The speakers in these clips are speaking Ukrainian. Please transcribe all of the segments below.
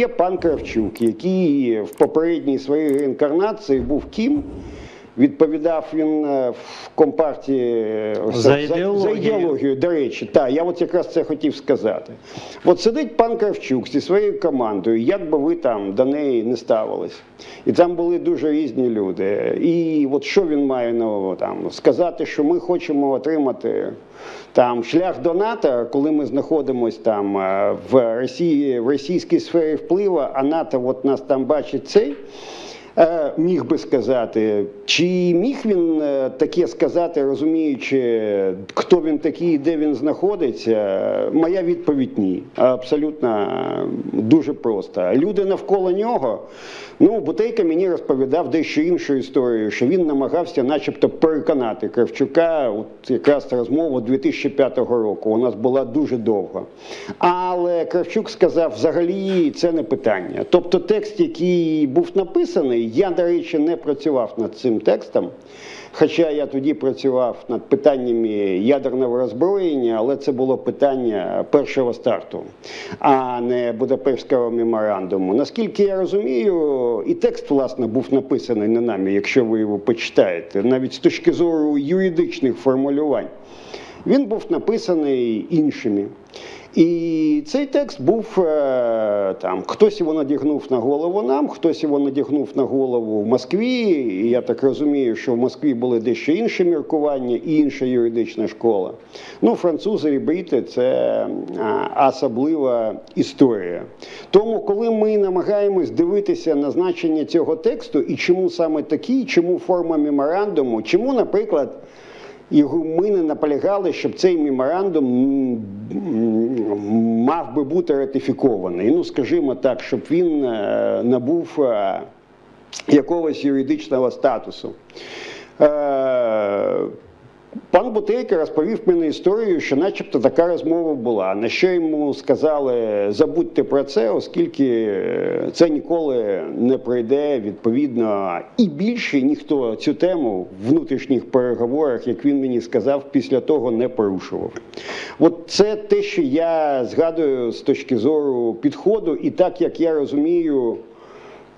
є пан Кравчук, який в попередній своїй реінкарнації був ким. Відповідав він е, в компартії е, За так, за ідеологію. ідеологію, до речі, так, я от якраз це хотів сказати. От сидить пан Кравчук зі своєю командою, як би ви там до неї не ставились. І там були дуже різні люди. І от що він має на там сказати, що ми хочемо отримати там шлях до НАТО, коли ми знаходимося там е, в Росії, в російській сфері впливу, а НАТО от нас там бачить цей. Е, Міг би сказати, чи міг він е, таке сказати, розуміючи, хто він такий де він знаходиться? Моя відповідь ні. Абсолютно е, дуже просто. Люди навколо нього. Ну, Бутейка мені розповідав дещо іншу історію, що він намагався, начебто, переконати Кравчука. От якраз розмова 2005 року. У нас була дуже довго. Але Кравчук сказав, взагалі це не питання. Тобто, текст, який був написаний, я, до речі, не працював над цим текстом. Хоча я тоді працював над питаннями ядерного роззброєння, але це було питання першого старту, а не Будапештського меморандуму. Наскільки я розумію, і текст, власне, був написаний не нами, якщо ви його почитаєте, навіть з точки зору юридичних формулювань. Він був написаний іншими. І цей текст був е, там, хтось його надягнув на голову нам, хтось його надягнув на голову в Москві. І я так розумію, що в Москві були дещо інші міркування і інша юридична школа. Ну, французи і брити це особлива історія. Тому, коли ми намагаємось дивитися на значення цього тексту і чому саме такий, чому форма меморандуму, чому, наприклад. І ми не наполягали, щоб цей меморандум мав би бути ратифікований. Ну, скажімо так, щоб він е, набув е, якогось юридичного статусу. Пан Бутейко розповів мені історію, що начебто така розмова була. На що йому сказали, забудьте про це, оскільки е, це ніколи не пройде відповідно. І більше ніхто цю тему в внутрішніх переговорах, як він мені сказав, після того не порушував. От це те, що я згадую з точки зору підходу, і так як я розумію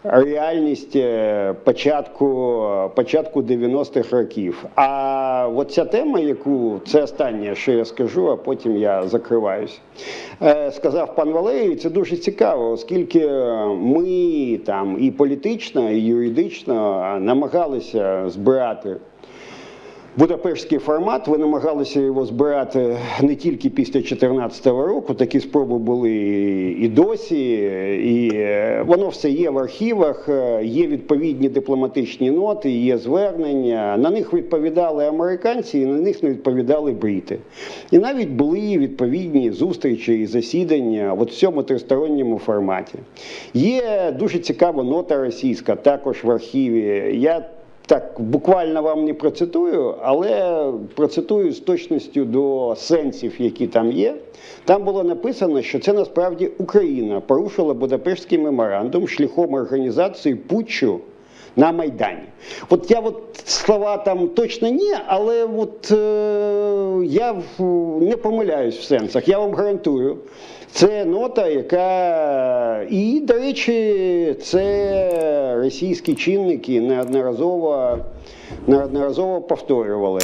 реальність е, початку, початку 90-х років. А от ця тема, яку це останнє, що я скажу, а потім я закриваюсь. Е, Сказав пан Валерій, це дуже цікаво, оскільки ми там і політично, і юридично намагалися збирати. Будапештський формат, ви намагалися його збирати не тільки після 2014 року, такі спроби були і досі, і е, воно все є в архівах, е, є відповідні дипломатичні ноти, є звернення. На них відповідали американці, і на них не відповідали брити. І навіть були відповідні зустрічі і засідання в цьому тристоронньому форматі. Є дуже цікава нота російська, також в архіві. Я так, буквально вам не процитую, але процитую з точністю до сенсів, які там є. Там було написано, що це насправді Україна порушила Будапештський меморандум шляхом організації путчу на Майдані. От я от слова там точно ні, але от е, я не помиляюсь в сенсах. Я вам гарантую. Це нота, яка і, до речі, це російські чинники неодноразово, неодноразово повторювали.